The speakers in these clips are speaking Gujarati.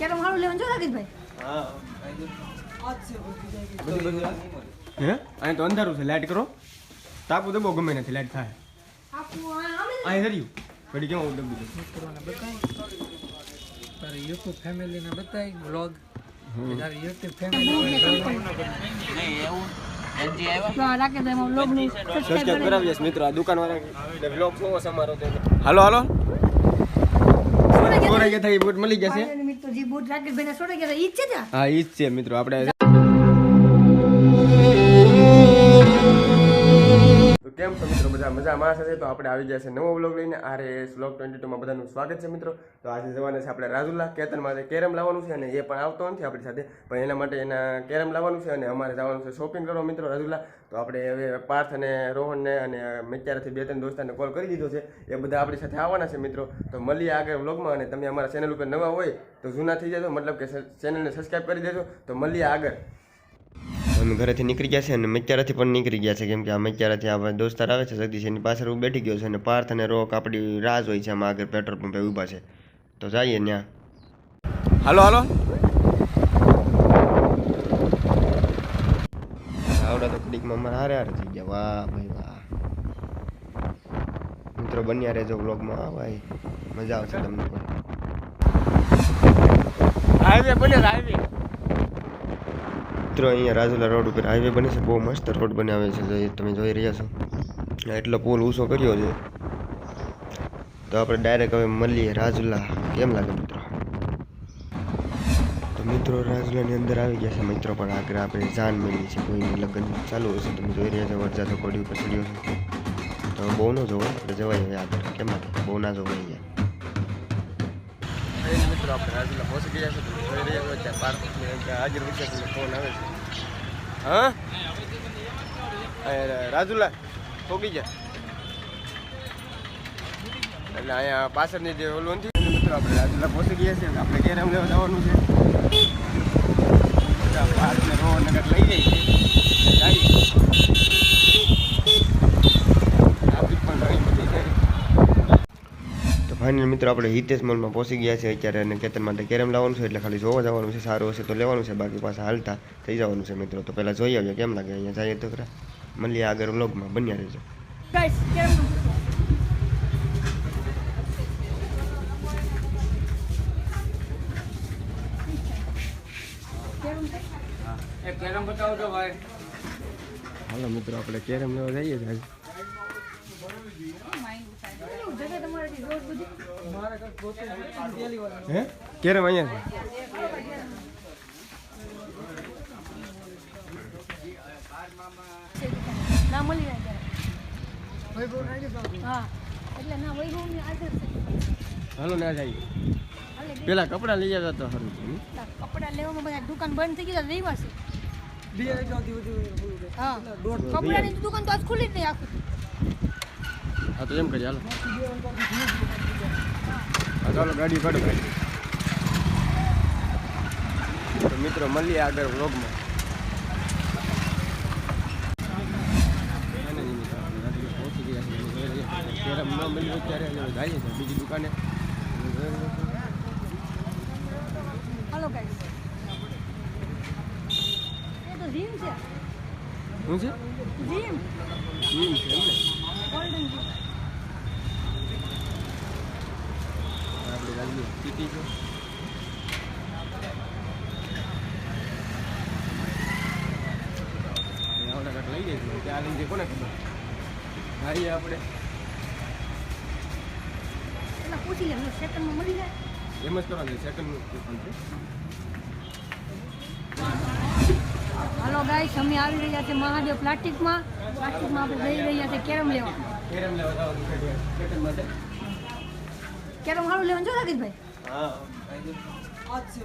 કેરમ હારું લેવાનું? જો રાકેશભાઈ. બધી હે? અહીં તો અંધારું છે લાઈટ કરો. તાપુ તો બહુ ગમે નથી લાઈટ થાય. અહીં ધર્યું ઘડી કેમ હું દબી બતાય તારી યુટ્યુબ ફેમિલીને બતાય બ્લોગ તારી યુટ્યુબ ફેમિલી તો આ રાકેશભાઈ માં લોગનું સબસ્ક્રાઇબ સબસ્ક્રાઇબ કરાવીએ મિત્રો આ દુકાનવાળા બ્લોગ શું હશે અમારો તો હાલો હાલો. ગયા થાય બૂટ મળી જશે. મિત્રો જે બૂટ રાકેશભાઈ ના છોડે ગયા ઈ જ છે ત્યાં? હા, ઈ છે, મિત્રો. આપણે મિત્રો માણસ હશે તો આપણે આવી જશે નવો વ્લોગ લઈને. આરે એસ વ્લોગ ટ્વેન્ટી ટુમાં બધાનું સ્વાગત છે મિત્રો. તો આજે જવાના છે આપણે રાજુલા, કેતન માટે કેરમ લાવવાનું છે અને એ પણ આવતો નથી આપણી સાથે. પણ એના માટે એના કેરમ લાવવાનું છે અને અમારે જવાનું છે શોપિંગ કરવા મિત્રો રાજુલા. તો આપણે હવે પાર્થ અને રોહનને અને મિત્યારથી બે ત્રણ દોસ્તાને કોલ કરી દીધો છે. એ બધા આપણી સાથે આવવાના છે મિત્રો. તો મળીએ આગળ બ્લોગમાં અને તમે અમારા ચેનલ ઉપર નવા હોય તો જૂના થઈ જજો. મતલબ કે ચેનલને સબસ્ક્રાઈબ કરી દેજો. તો મળીએ આગળ. અમે ઘરેથી નીકળી ગયા છે અને મચ્યારાથી પણ નીકળી ગયા છે. કેમ કે આ મચ્યારાથી આ દોસ્તાર આવે છે જગદીશ એની પાછળ હું બેઠી ગયો છે અને પાર્થ અને રોક આપણી રાહ હોય છે. આમાં આગળ પેટ્રોલ પંપે ઊભા છે. તો જઈએ ત્યાં હાલો હાલો. આવડા તો કડીકમાં અમારે હારે હારે થઈ ગયા. વાહ ભાઈ વાહ. મિત્રો બન્યા રહેજો વ્લોગમાં. હા ભાઈ મજા આવશે તમને પણ. હાઈવે બને હાઈવે. મિત્રો અહીંયા રાજુલા રોડ ઉપર હાઈવે બને છે, બહુ મસ્ત રોડ બનાવે છે તમે જોઈ રહ્યા છો. એટલો પુલ ઊંચો કર્યો છે. તો આપણે ડાયરેક્ટ હવે મળીએ રાજુલા. કેમ લાગે મિત્રો? તો મિત્રો રાજુલાની અંદર આવી ગયા છે મિત્રો, પણ આગળ આપણે જાન મળી છે. કોઈની લગ્ન ચાલુ હશે તમે જોઈ રહ્યા છો વરજાતો કોડી ઉપર ચડ્યો છે. તો બહુ ન જોવો આપણે જવાય હવે આગળ. કેમ લાગે? બહુ ના જોવાય અહીંયા. મિત્રો આપણે રાજુલા પહોંચી ગયા છે. જોઈ રહ્યા છો ત્યાં પાર્ક હાજર વિશે ફોન આવે છે. હા? રાજુલા, પોગી ગયા. એટલે અહીંયા પાછળની જે ઓલું નથી મિત્રો, આપણે રાજુલા પહોંચી ગયા છે આપણે કેરમ લેવા જવાનું છે. પાર્કને રો નગર લઈ જાય છે એટલે જઈએ ટ્રાફિક પણ ઘણી બધી છે તો ફાઇનલ મિત્રો આપણે હિતેશ મોલમાં પહોંચી ગયા છે અત્યારે અને કેતન માટે કેરમ લાવવાનું છે એટલે ખાલી જોવા જવાનું છે સારું હશે તો લેવાનું છે બાકી પાછા હાલતા થઈ જવાનું છે મિત્રો. તો પહેલાં જોઈ આવીએ કેમ લાગે? અહીંયા જઈએ તો ખરા. મળીએ આગળ વ્લોગમાં. બન્યા રહેજો. ગાઈસ કેરમ કેરમ છે? એક કેરમ બતાવો તો ભાઈ. હાલો મિત્રો આપણે કેરમ લેવા જઈએ છીએ હે? કેરમ અહીંયા ના મળી હા એટલે ના વૈભવની આદર છે. હાલો ના જાય. પેલા કપડા લઈ જતા તો. સારું કપડા લેવામાં બધા દુકાન બંધ થઈ ગઈ રવિવાર છે હા. કપડાની દુકાન તો આજ ખુલી જ નહીં આખું. હા તો એમ કરી હાલો. હા ચાલો ગાડી કાઢો તો મિત્રો મળીએ આગળ વ્લોગમાં. બીજી દુકાને. શું છે? જીમ. જીમ છે એમ ને ગોલ્ડન જીમ આપણે રાજ્ય સિટી છે લઈ જઈશું ત્યાં લઈ જઈએ કોને ખબર જઈએ આપણે પૂછી લે મને સેકન્ડમાં મળી જાય એમ જ કરવાનું સેકન્ડ કૂપન છે હાલો ગાઈસ અમે આવી રહ્યા છે મહાદેવ પ્લાસ્ટિકમાં. પ્લાસ્ટિકમાં આપણે જઈ રહ્યા છે કેરમ લેવા. કેરમ લેવા જવાનું છે કેરમ હારું લેવાનું. જો રાકેશભાઈ. હા આજ છે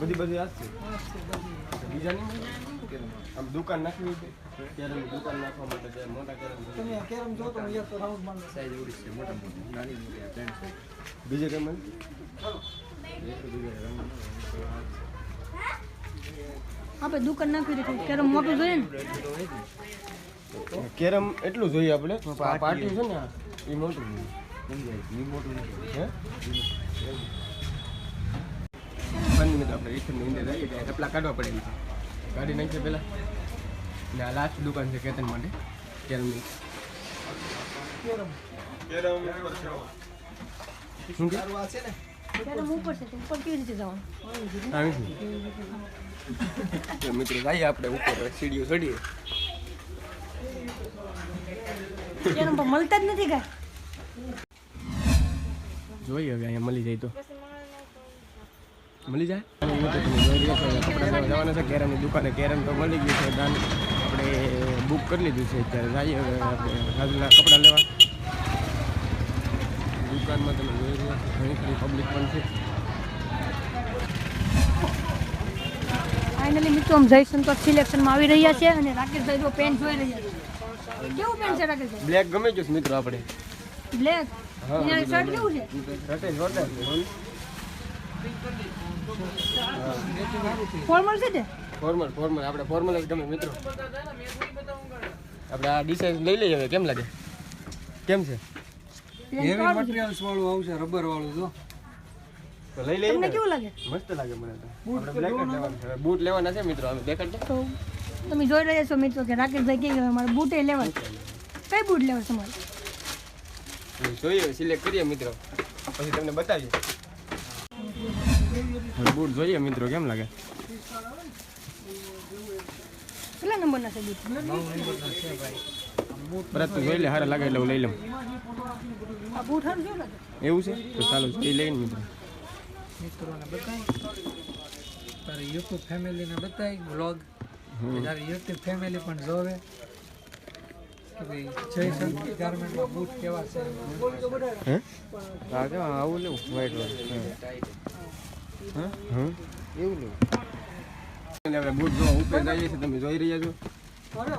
બધી. બધી આજ છે? આજ છે બધી. બીજા નહીં આમ દુકાન નાખવી છે કેરમ દુકાન નાખવા માટે મોટા કેરમ. તમે કેરમ જો તો એક રાઉન્ડમાં સાઈઝ ઓડી છે મોટા મોટા નાની મોટી આ છે. બીજે કેમ તો આપણે દુકાન નાખી દીધું કેરમ મોટું જોઈએ ને. કેરમ એટલું જોઈએ આપણે? પાર્ટી છે ને એ મોટું જોઈએ. આપણે અંદર ત્યાં કાઢવા પડેલી છે કાઢી નાખીએ પહેલાં ને આ લાસ્ટ દુકાન છે કેતન માટે કેરમની મિત્રો જઈએ આપણે ઉપર સીડીઓ ચડીએ મળતા જ નથી કાંઈ જોઈએ હવે અહીંયા મળી જાય તો. મળી જાય? કપડા જવાના છે કેરમની દુકાને. કેરમ તો મળી ગયું છે દાન આપણે બુક કરી લીધું છે અત્યારે. જઈએ હવે આપણે રાજુના કપડાં લેવા. દુકાનમાં તમે જોઈ રહ્યા છો ઘણી ખરી પબ્લિક પણ છે. ફાઇનલી મિત્રો આમ જય સંતોષ સિલેક્શનમાં આવી રહ્યા છે અને રાકેશભાઈ જો પેન જોઈ રહ્યા છે. કેવું પેન છે રાકેશભાઈ? બ્લેક ગમે છે મિત્રો આપણે. બ્લેક શર્ટ કેવું છે? ફોર્મલ છે તે? ફોર્મલ ફોર્મલ આપણે ફોર્મલ જ ગમે મિત્રો. આપણે આ ડિસાઇઝ લઈ લઈએ હવે કેમ લાગે? કેમ છે? હેવી વાળું આવશે રબર વાળું જો તો લઈ લઈએ તમને ને. કેવું લાગે? મસ્ત લાગે મને તો. આપણે બ્લેક જ લેવાના છે. બૂટ લેવાના છે મિત્રો અમે દેખાડજો તો તમે જોઈ રહ્યા છો મિત્રો કે રાકેશભાઈ કહે કે મારે બૂટે લેવા છે. કઈ બૂટ લેવા છે તમારે? જોઈએ સિલેક્ટ કરીએ મિત્રો. પછી તમને બતાવીએ. બૂટ જોઈએ મિત્રો કેમ લાગે? કેટલા નંબરના છે બૂટ? પરત તું જોઈ લે હારા લાગે એટલે હું લઈ લઉં. આ બૂટ સારું કેવું લાગે એવું છે? તો ચાલો એ લઈને મિત્રો. મિત્રોને બતાય તારી યુટ્યુબ ફેમિલીને બતાવી વ્લોગ તારી યુટ્યુબ ફેમિલી પણ જોવે. કે ભાઈ જય શક્તિ ગાર્મેન્ટમાં બૂટ કેવા છે? હે? આ કેવા આવું લેવું. વાઈટ વાળું. હા? હા? એવું લેવું. આપણે બૂટ જો ઉપર જઈએ છીએ. તમે જોઈ રહ્યા છો? હા,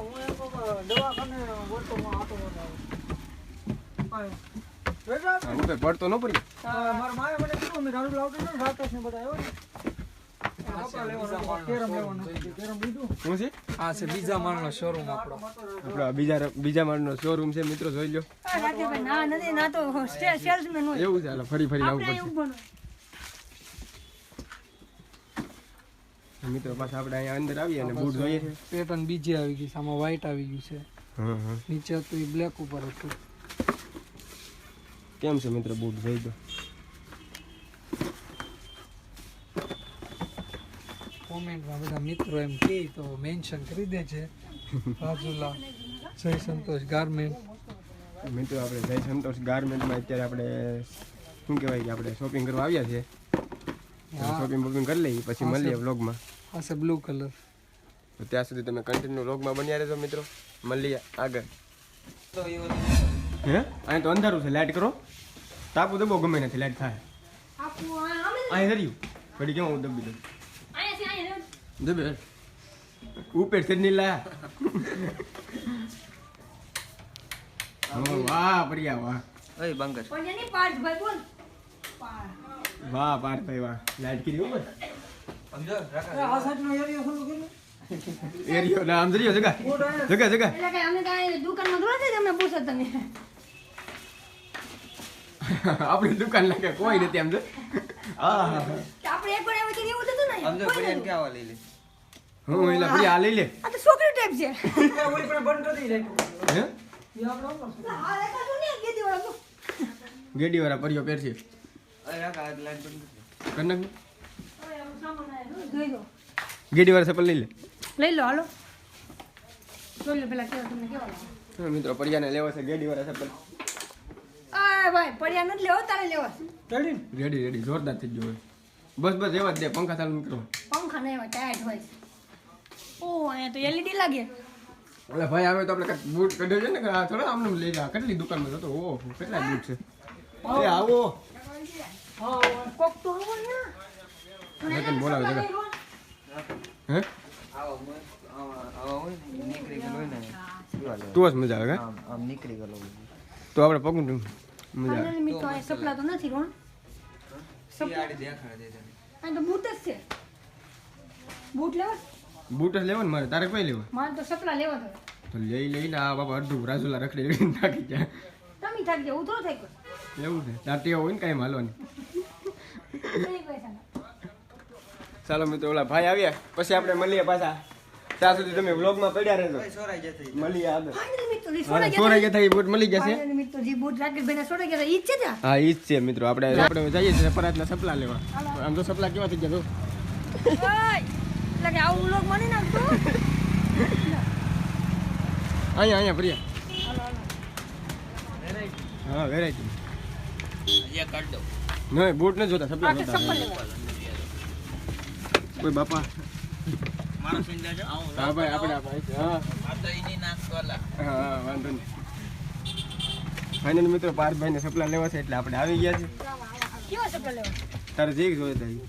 ઉપર પડતો ન પડી શું છે બીજા માળનો શોરૂમ છે મિત્રો ફરી ફરી આવવું પડશે મિત્રો પાછા આપણે અહીંયા અંદર આવીએ અને બૂટ જોઈએ છે પેટર્ન બીજી આવી ગઈ સામે વ્હાઈટ આવી ગયું છે નીચે હતું એ બ્લેક ઉપર હતું કેમ છે મિત્રો બૂટ જોઈ દો બધા મિત્રો એમ કહે તો મેન્શન કરી દે છે રાજુલા જય સંતોષ ગાર્મેન્ટ મિત્રો આપણે જય સંતોષ ગાર્મેન્ટમાં અત્યારે આપણે શું કહેવાય કે આપણે શોપિંગ કરવા આવ્યા છીએ. શોપિંગ બોપિંગ કરી લઈએ પછી મળીએ વ્લોગમાં હા સર બ્લુ કલર તો ત્યાં સુધી તમે કન્ટિન્યુ વ્લોગમાં બન્યા રહેજો મિત્રો. મળીએ આગળ. હે? અહીં તો અંધારું છે લાઇટ કરો. તાપુ દબો ગમે નથી લાઇટ થાય. અહીં ધર્યું ઘડી કેમ હું દબી દઉં? દબે ઉપર છે નહીં લાયા હો, વાહ પ્રિયા વાહ પણ એની પાર્ટ ભાઈ બોલ પાર્ટ. વાહ પાર ભાઈ વાહ લાઈટ કરી ઉપર એરિયો ના આમ જરીયો જગા જગા જગા એટલે કે અમને કાંઈ છે પૂછો તમે આપણી દુકાન લાગે કોઈ નથી આમ જો હા. આપણે એક વાર એવું થયું એવું કે આવા લઈ લે? હું એલા પ્રિયા આ લઈ લે. આ તો છોકરી ટાઈપ છે. હે? આ દેખાતું નહીં ગેદી વાળો તો. ગેડી વાળા પરિયો પહેરશે કર નાખ. હવે આમ સામાન આયો, જોઈ લો. ગેડી વાળા સપલ લઈ લે. લઈ લો હાલો. જોઈ લો પેલા કેવા તમને કેવા હા, મિત્રો પરિયાને લેવા છે ગેડી વાળા આ ભાઈ પરિયા નથી લેવો તારે લેવા રેડી? રેડી જોરદાર થઈ ગયો. બસ બસ એવા જ દે પંખા ચાલુ ન કરો. પંખા નહીં હોય ટાયર્ડ હોય ઓ અહીંયા તો એલઈડી લાગે. ઓલા ભાઈ આવે તો આપણે કાંઈક બૂટ કાઢ્યો છે ને કે આ થોડા આમને લઈ જા. કેટલી દુકાનમાં જતો? ઓહો કેટલા બૂટ છે? એ આવો. કોક તો આવો ને મેં તને બોલાવે જગા હે તું જ મજા આવે હા? તો આપણે પગું મજા આવે. ફાઇનલી મિત્રો આ તો નથી કોણ આ તો બૂટ જ છે. બૂટ લેવા બૂટ જ લેવો ને મારે? તારે કઈ લેવો? મારે તો સપલા લેવા તો તો લઈ લઈને આ બાપા અડધું રાજુલા રખડી રખડી નાખી જાય તમે થાકી જાવ ઉતરો થઈ ગયો. એવું છે? તાર હોય ને કાંઈ હાલવાની કઈ પૈસા ના. ચાલો મિત્રો ઓલા ભાઈ આવ્યા. પછી આપણે મળીએ પાછા. ત્યાં સુધી તમે વ્લોગમાં પડ્યા રહેજો. મળીએ આગળ. સોરાઈ ગયા થાય બૂટ મળી જશે. ફાઇનલી મિત્રો જી બૂટ રાકેશભાઈને સોડા ગયા હતા. ઈ જ છે હા ઈ જ છે મિત્રો. આપણે આપણે જઈએ છીએ પરાતના સપલા લેવા. આમ તો સપલા કેવા થઈ ગયા નાખતો અહીંયા અહીંયા પ્રિયા હા વેરાયટી નહીં બૂટ નથી જોતા સપલા કોઈ જોતા લેવા કોઈ બાપા હા ભાઈ આપણે આ ભાઈ છે. હા. હા વાંધો નહીં. ફાઇનલ મિત્રો પાર્થભાઈને સપલા લેવા છે એટલે આપણે આવી ગયા છે કેવા ચપ્પલ લેવા? તારે જે જોઈએ તે. ને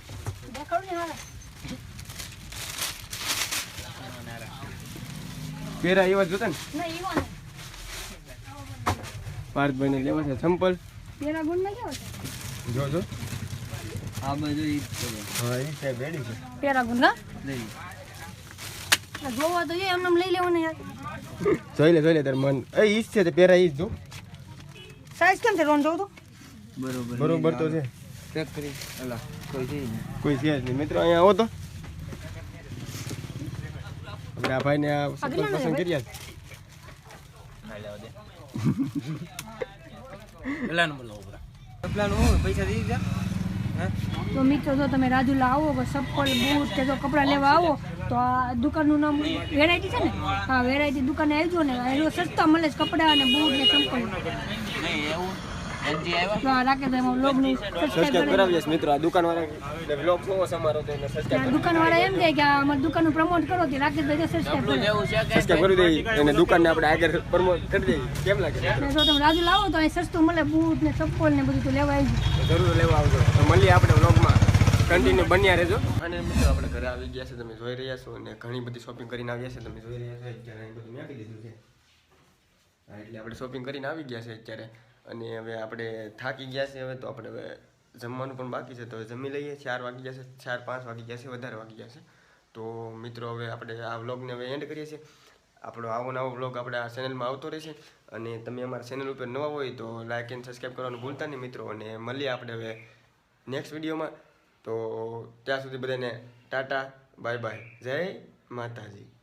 પેરા એવા જ જોતા ને? ના ઈવા ને લેવા છે સંપલ પેરા ગુણમાં કેવો છે? જો જો. આ બધું ઈ હા ઈ છે બેડી છે. પેરા ગુણ ના આ જોવા તો એ એમને એમ લઈ લેવાના યાર. જોઈ લે જોઈ લે તાર મન. એ ઈજ છે તે પહેરા ઈજ જો સાઈઝ કેમ છે? રોન જોઉં તો. બરોબર. બરોબર તો છે. ચેક કરી અલા કોઈ છે નહીં. કોઈ છે જ નહીં. મિત્રો અહીંયા આવો તો. આપણે આ ભાઈને આ સપલ કેટલાના પૈસા છે કર્યા તો? મિત્રો જો તમે રાજુલા આવો કે ચપ્પલ બૂટ કે જો કપડાં લેવા આવો તો આ દુકાનનું નામ વેરાયટી છે ને? હા વેરાયટી દુકાને આવજો ને એનો સસ્તા મળે છે કપડાં અને બૂટ ને સંપૂર્ણ સબસ્ક્રાઇબ દુકાનવાળા એમ કહે કે આ અમારી દુકાનનું પ્રમોટ કરો તે રાકેશભાઈ અને દુકાનને આપણે આગળ પ્રમોટ કરી દઈએ કેમ લાગે? જો તમે રાજુ લાવો તો અહીં સસ્તું મળે બૂટ ને ચપ્પલ ને બધું તો લેવા આવી જરૂર લેવા આવજો. તો મળીએ આપણે કન્ટિન્યુ બન્યા રહેજો. અને મિત્રો આપણે ઘરે આવી ગયા છે, તમે જોઈ રહ્યા છો અને ઘણી બધી શોપિંગ કરીને આવ્યા છે, તમે જોઈ રહ્યા છો, અત્યારે બધું મેં દીધું છે. એટલે આપણે શોપિંગ કરીને આવી ગયા છે અત્યારે. અને હવે આપણે થાકી ગયા છે હવે, તો આપણે હવે જમવાનું પણ બાકી છે, તો જમી લઈએ. ચાર વાગી ગયા છે, ચાર પાંચ વાગી ગયા છે, વધારે વાગી ગયા છે. તો મિત્રો હવે આપણે આ વ્લોગને હવે એન્ડ કરીએ છીએ. આપણો આવો નવો વ્લોગ આપણે આ ચેનલમાં આવતો રહેશે. અને તમે અમારા ચેનલ ઉપર નવા હોય તો લાઇક એન્ડ સબસ્ક્રાઈબ કરવાનું ભૂલતા નહીં મિત્રો. અને મળીએ આપણે હવે નેક્સ્ટ વિડીયોમાં તો ત્યાં સુધી બધાને ટાટા બાય બાય. જય માતાજી.